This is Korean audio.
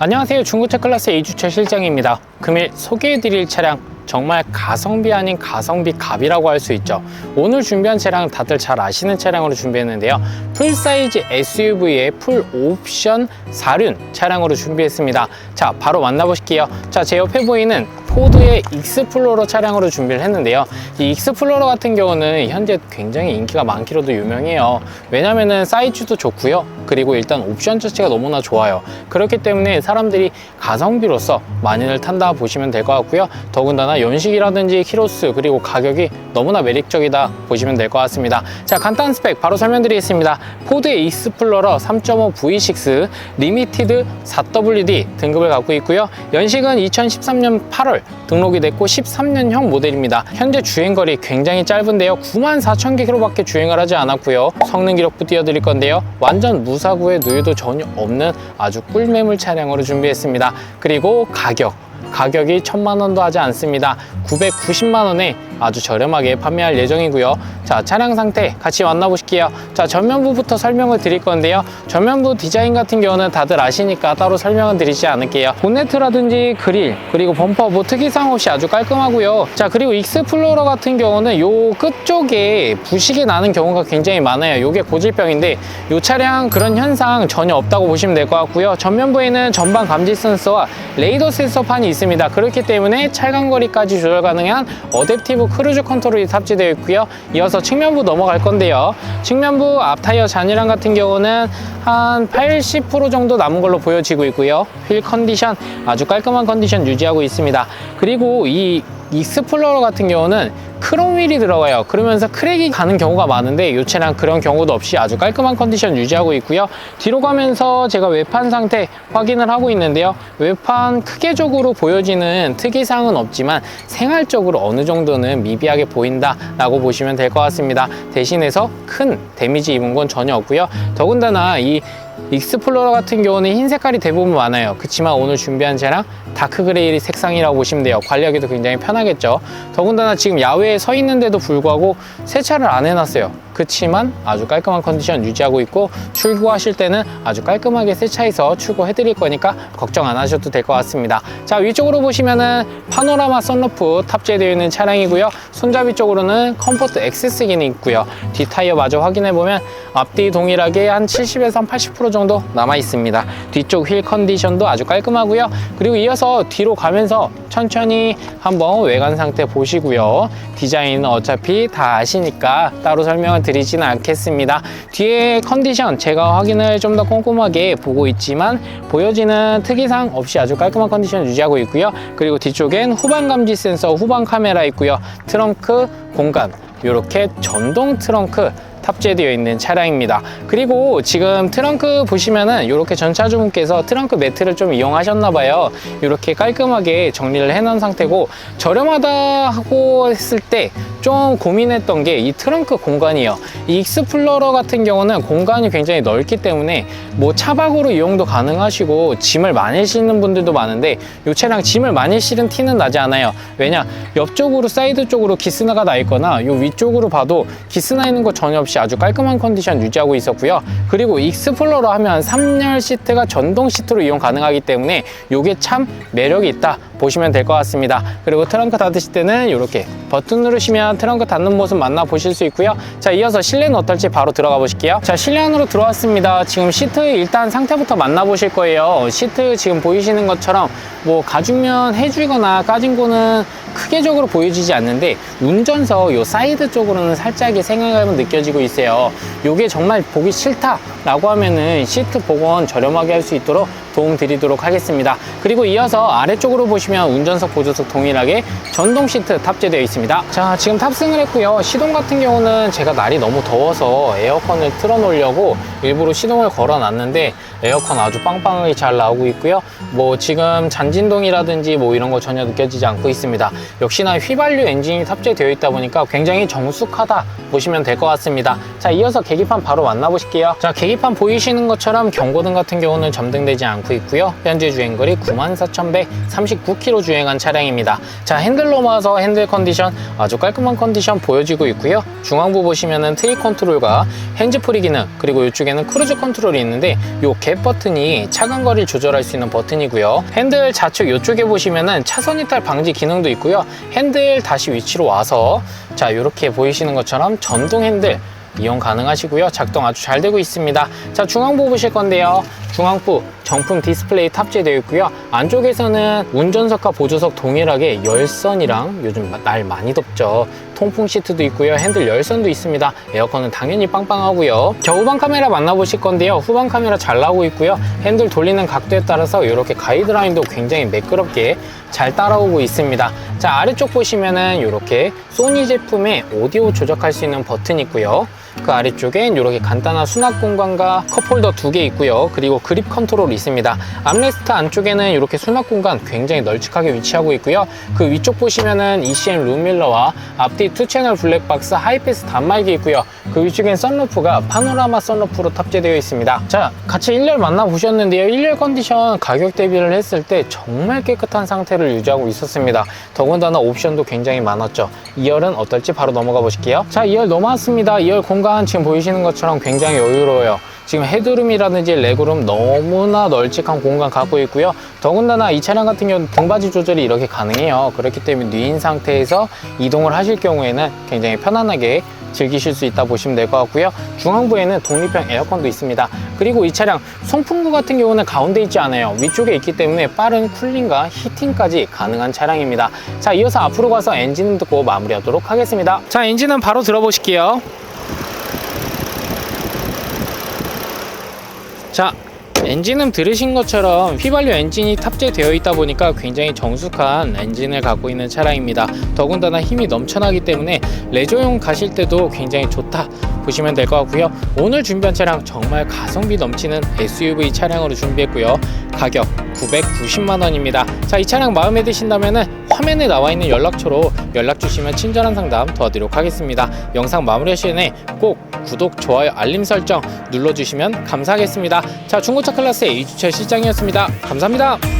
안녕하세요. 중고차 클래스 이주차 실장입니다. 금일 소개해드릴 차량 정말 가성비 아닌 가성비 갑이라고 할 수 있죠. 오늘 준비한 차량 다들 잘 아시는 차량으로 준비했는데요. 풀사이즈 SUV의 풀 옵션 4륜 차량으로 준비했습니다. 자 바로 만나보실게요. 자제 옆에 보이는 포드의 익스플로러 차량으로 준비를 했는데요. 이 익스플로러 같은 경우는 현재 굉장히 인기가 많기로도 유명해요. 왜냐면은 사이즈도 좋고요. 그리고 일단 옵션 자체가 너무나 좋아요. 그렇기 때문에 사람들이 가성비로서 많이들 탄다 보시면 될 것 같고요. 더군다나 연식이라든지 키로수 그리고 가격이 너무나 매력적이다 보시면 될 것 같습니다. 자 간단 스펙 바로 설명드리겠습니다. 포드의 익스플로러 3.5 V6 리미티드 4WD 등급을 갖고 있고요. 연식은 2013년 8월 등록이 됐고 13년형 모델입니다. 현재 주행거리 굉장히 짧은데요. 94,000km밖에 주행을 하지 않았고요. 성능 기록부 띄워드릴 건데요. 완전 무사고의 누유도 전혀 없는 아주 꿀매물 차량으로 준비했습니다. 그리고 가격. 가격이 천만 원도 하지 않습니다. 990만 원에 아주 저렴하게 판매할 예정이고요. 자, 차량 상태 같이 만나보실게요. 자, 전면부부터 설명을 드릴 건데요. 전면부 디자인 같은 경우는 다들 아시니까 따로 설명은 드리지 않을게요. 본네트라든지 그릴, 그리고 범퍼 뭐 특이사항 없이 아주 깔끔하고요. 자, 그리고 익스플로러 같은 경우는 요 끝쪽에 부식이 나는 경우가 굉장히 많아요. 요게 고질병인데 요 차량 그런 현상 전혀 없다고 보시면 될 것 같고요. 전면부에는 전방 감지 센서와 레이더 센서판이 있습니다. 그렇기 때문에 찰간거리까지 조절 가능한 어댑티브 크루즈 컨트롤이 탑재되어 있고요. 이어서 측면부 넘어갈 건데요. 측면부 앞 타이어 잔이랑 같은 경우는 한 80% 정도 남은 걸로 보여지고 있고요. 휠 컨디션 아주 깔끔한 컨디션 유지하고 있습니다. 그리고 이 익스플로러 같은 경우는 크롬 휠이 들어가요. 그러면서 크랙이 가는 경우가 많은데 이 차량 그런 경우도 없이 아주 깔끔한 컨디션 유지하고 있고요. 뒤로 가면서 제가 외판 상태 확인을 하고 있는데요. 외판 크게적으로 보여지는 특이사항은 없지만 생활적으로 어느 정도는 미비하게 보인다 라고 보시면 될 것 같습니다. 대신해서 큰 데미지 입은 건 전혀 없고요. 더군다나 이 익스플로러 같은 경우는 흰 색깔이 대부분 많아요. 그렇지만 오늘 준비한 차량 다크 그레이 색상이라고 보시면 돼요. 관리하기도 굉장히 편하겠죠. 더군다나 지금 야외에 서 있는데도 불구하고 세차를 안 해놨어요. 그렇지만 아주 깔끔한 컨디션 유지하고 있고 출고하실 때는 아주 깔끔하게 세차해서 출고해 드릴 거니까 걱정 안 하셔도 될 것 같습니다. 자 위쪽으로 보시면은 파노라마 선루프 탑재되어 있는 차량이고요. 손잡이 쪽으로는 컴포트 액세스 기능이 있고요. 뒷 타이어 마저 확인해 보면 앞뒤 동일하게 한 70에서 80% 정도 남아 있습니다. 뒤쪽 휠 컨디션도 아주 깔끔하고요. 그리고 이어서 뒤로 가면서 천천히 한번 외관 상태 보시고요. 디자인은 어차피 다 아시니까 따로 설명을 드리지는 않겠습니다. 뒤에 컨디션 제가 확인을 좀 더 꼼꼼하게 보고 있지만 보여지는 특이사항 없이 아주 깔끔한 컨디션 유지하고 있고요. 그리고 뒤쪽엔 후방 감지 센서, 후방 카메라 있고요. 트렁크 공간 이렇게 전동 트렁크 탑재되어 있는 차량입니다. 그리고 지금 트렁크 보시면은 이렇게 전차주분께서 트렁크 매트를 좀 이용하셨나 봐요. 이렇게 깔끔하게 정리를 해놓은 상태고 저렴하다 하고 했을 때 좀 고민했던 게 이 트렁크 공간이요. 이 익스플로러 같은 경우는 공간이 굉장히 넓기 때문에 뭐 차박으로 이용도 가능하시고 짐을 많이 싣는 분들도 많은데 이 차량 짐을 많이 실은 티는 나지 않아요. 왜냐 옆쪽으로 사이드 쪽으로 기스나가 나 있거나 이 위쪽으로 봐도 기스나 있는 거 전혀 없이 아주 깔끔한 컨디션 유지하고 있었고요. 그리고 익스플로러 하면 3열 시트가 전동 시트로 이용 가능하기 때문에 이게 참 매력이 있다 보시면 될 것 같습니다. 그리고 트렁크 닫으실 때는 이렇게 버튼 누르시면 트렁크 닫는 모습 만나 보실 수 있고요. 자, 이어서 실내는 어떨지 바로 들어가 보실게요. 자, 실내 안으로 들어왔습니다. 지금 시트 일단 상태부터 만나 보실 거예요. 시트 지금 보이시는 것처럼 뭐 가죽면 해주거나 까진 거는 크게적으로 보여지지 않는데 운전석 요 사이드 쪽으로는 살짝의 생각감은 느껴지고 있어요. 요게 정말 보기 싫다 라고 하면은 시트 복원 저렴하게 할 수 있도록 도움 드리도록 하겠습니다. 그리고 이어서 아래쪽으로 보시면 운전석 보조석 동일하게 전동 시트 탑재되어 있습니다. 자, 지금 탑승을 했고요. 시동 같은 경우는 제가 날이 너무 더워서 에어컨을 틀어 놓으려고 일부러 시동을 걸어 놨는데 에어컨 아주 빵빵하게 잘 나오고 있고요. 뭐 지금 잔진동이라든지 뭐 이런 거 전혀 느껴지지 않고 있습니다. 역시나 휘발유 엔진이 탑재되어 있다 보니까 굉장히 정숙하다 보시면 될 것 같습니다. 자, 이어서 계기판 바로 만나보실게요. 자, 계기판 보이시는 것처럼 경고등 같은 경우는 점등되지 않고 있고요. 현재 주행거리 94,139km 주행한 차량입니다. 자, 핸들 넘어와서 핸들 컨디션 아주 깔끔한 컨디션 보여지고 있고요. 중앙부 보시면은 트리 컨트롤과 핸즈프리 기능 그리고 이쪽에 는 크루즈 컨트롤이 있는데 요갭 버튼이 차간 거리를 조절할 수 있는 버튼이고요. 핸들 좌측 이쪽에 보시면은 차선 이탈 방지 기능도 있고요. 핸들 다시 위치로 와서 자 이렇게 보이시는 것처럼 전동 핸들 이용 가능하시고요. 작동 아주 잘 되고 있습니다. 자, 중앙부 보실 건데요. 중앙부 정품 디스플레이 탑재되어 있고요. 안쪽에서는 운전석과 보조석 동일하게 열선이랑 요즘 날 많이 덥죠. 통풍 시트도 있고요. 핸들 열선도 있습니다. 에어컨은 당연히 빵빵하고요. 자, 후방 카메라 만나보실 건데요. 후방 카메라 잘 나오고 있고요. 핸들 돌리는 각도에 따라서 이렇게 가이드라인도 굉장히 매끄럽게 잘 따라오고 있습니다. 자, 아래쪽 보시면은 이렇게 소니 제품의 오디오 조작할 수 있는 버튼이 있고요. 그 아래쪽엔 이렇게 간단한 수납 공간과 컵홀더 두 개 있고요. 그리고 그립 컨트롤이 있습니다. 암레스트 안쪽에는 이렇게 수납 공간 굉장히 널찍하게 위치하고 있고요. 그 위쪽 보시면은 ECM 룸밀러와 앞뒤 투 채널 블랙박스 하이패스 단말기 있고요. 그 위쪽엔 썬루프가 파노라마 썬루프로 탑재되어 있습니다. 자, 같이 1열 만나보셨는데요. 1열 컨디션 가격 대비를 했을 때 정말 깨끗한 상태를 유지하고 있었습니다. 더군다나 옵션도 굉장히 많았죠. 2열은 어떨지 바로 넘어가 보실게요. 자, 2열 넘어왔습니다. 2열 공간 지금 보이시는 것처럼 굉장히 여유로워요. 지금 헤드룸이라든지 레그룸 너무나 널찍한 공간 갖고 있고요. 더군다나 이 차량 같은 경우는 등받이 조절이 이렇게 가능해요. 그렇기 때문에 누인 상태에서 이동을 하실 경우에는 굉장히 편안하게 즐기실 수 있다 보시면 될 것 같고요. 중앙부에는 독립형 에어컨도 있습니다. 그리고 이 차량 송풍구 같은 경우는 가운데 있지 않아요. 위쪽에 있기 때문에 빠른 쿨링과 히팅까지 가능한 차량입니다. 자, 이어서 앞으로 가서 엔진 듣고 마무리하도록 하겠습니다. 자, 엔진은 바로 들어보실게요. 자, 엔진은 들으신 것처럼 휘발유 엔진이 탑재되어 있다 보니까 굉장히 정숙한 엔진을 갖고 있는 차량입니다. 더군다나 힘이 넘쳐나기 때문에 레저용 가실 때도 굉장히 좋다 보시면 될 것 같고요. 오늘 준비한 차량 정말 가성비 넘치는 SUV 차량으로 준비했고요. 가격 990만 원입니다. 자, 이 차량 마음에 드신다면은 화면에 나와 있는 연락처로 연락 주시면 친절한 상담 도와드리도록 하겠습니다. 영상 마무리하시기 전에 꼭 구독, 좋아요, 알림 설정 눌러주시면 감사하겠습니다. 자, 중고차 클래스의 이주철 실장이었습니다. 감사합니다.